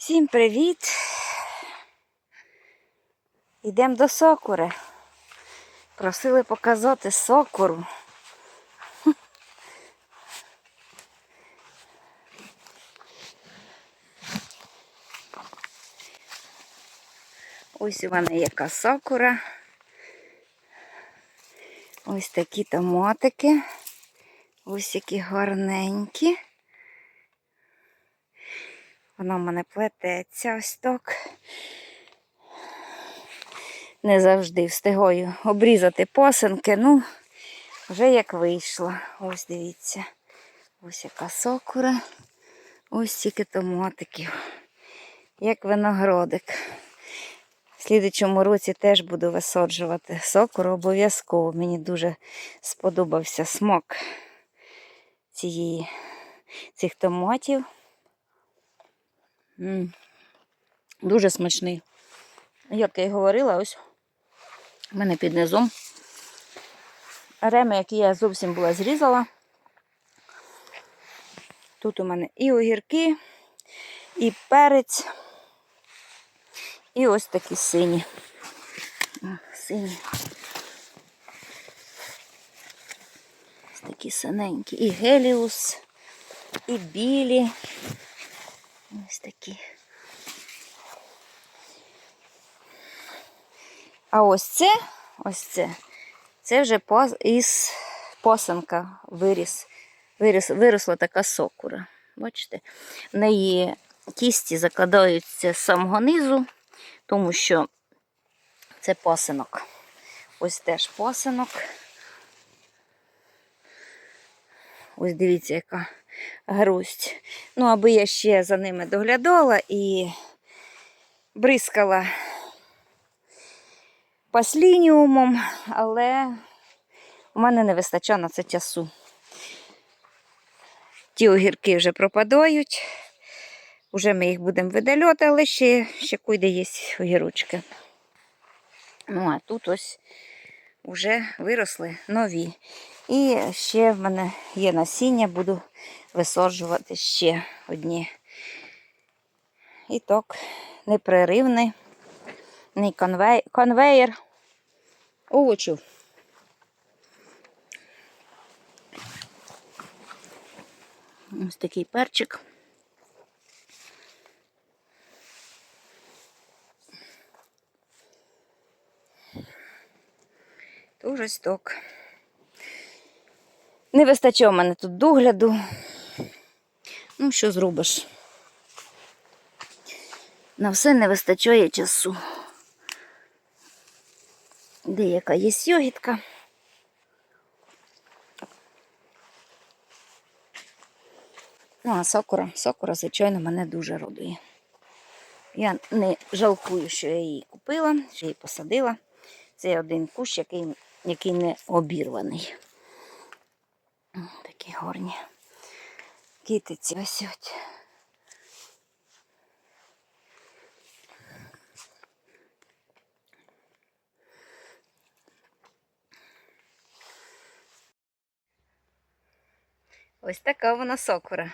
Всім привіт! Йдемо до сокури. Просили показати сокуру. Ось у мене яка сокура. Ось такі томатики. Ось які гарненькі. Вона в мене плететься ось так. Не завжди встигаю обрізати посинки. Ну, вже як вийшло. Ось дивіться. Ось яка сокура. Ось стільки томатиків. Як виноградик. В слідучому році теж буду висаджувати сокуру обов'язково. Мені дуже сподобався смак цієї, цих томатів. М, Дуже смачний. Як я й говорила, ось у мене під низом реми, які я зовсім була зрізала. Тут у мене і огірки, і перець, і ось такі сині. О, Сині. Ось такі синенькі. І геліус, і білі. Ось такі. А ось це, ось це, це вже пос- із посанка виріс, виріс, виросла така сокура. Бачите? В неї кісті закладаються з самого низу, тому що це посинок. Ось теж посинок. Ось дивіться, яка грусть. Ну, аби я ще за ними доглядала і бризкала паслініумом, але у мене не вистачає на це часу. Ті огірки вже пропадають. Уже ми їх будемо видаляти, але ще, ще куди є огірочки. Ну, а тут ось вже виросли нові. І ще в мене є насіння, буду висаджувати ще одні. І так, непреривний ний конвей... конвеєр овочів. Ось такий перчик. Дуже сток. Не вистачає в мене тут догляду. Ну, що зробиш? На все не вистачає часу. Деяка є сьогітка. Ну, а сокура, сокура, звичайно, мене дуже радує. Я не жалкую, що я її купила, що її посадила. Це один кущ, який, який не обірваний. Такі горні китиці висять. Ось така вона сокура.